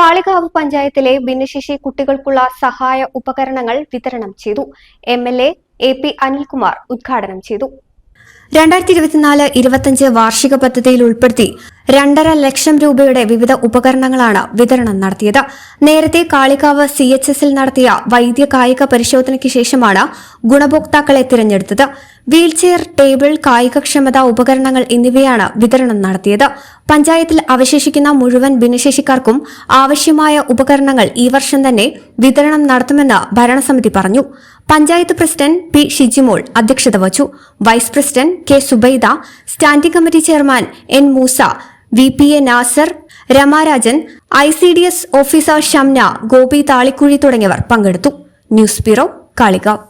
കാളികാവ് പഞ്ചായത്തിലെ ഭിന്നശേഷി കുട്ടികൾക്കുള്ള സഹായ ഉപകരണങ്ങൾ വിതരണം ചെയ്തു. M L A P Anilkumar ഉദ്ഘാടനം ചെയ്തു. രണ്ടായിരത്തി ഇരുപത്തിനാല് ഇരുപത്തിയഞ്ച് വാർഷിക പദ്ധതിയിൽ ഉൾപ്പെടുത്തി രണ്ടര ലക്ഷം രൂപയുടെ വിവിധ ഉപകരണങ്ങളാണ് വിതരണം നടത്തിയത്. നേരത്തെ കാളികാവ് സി എച്ച് എസിൽ നടത്തിയ വൈദ്യ കായിക പരിശോധനയ്ക്ക് ശേഷമാണ് ഗുണഭോക്താക്കളെ തിരഞ്ഞെടുത്തത്. വീൽചെയർ ടേബിൾ കായികക്ഷമത ഉപകരണങ്ങൾ എന്നിവയാണ് വിതരണം നടത്തിയത്. പഞ്ചായത്തിൽ അവശേഷിക്കുന്ന മുഴുവൻ ഭിന്നശേഷിക്കാർക്കും ആവശ്യമായ ഉപകരണങ്ങൾ ഈ വർഷം തന്നെ വിതരണം നടത്തുമെന്ന് ഭരണസമിതി പറഞ്ഞു. പഞ്ചായത്ത് പ്രസിഡന്റ് പി ഷിജിമോൾ അധ്യക്ഷത വച്ചു. Vice president K Subaida standing committee chairman N Moosa V P A Nasar Ramarajan I C D S officer Shamna Gopi Thalikkuzhi തുടങ്ങിയവർ പങ്കെടുത്തു. News bureau Kalikavu.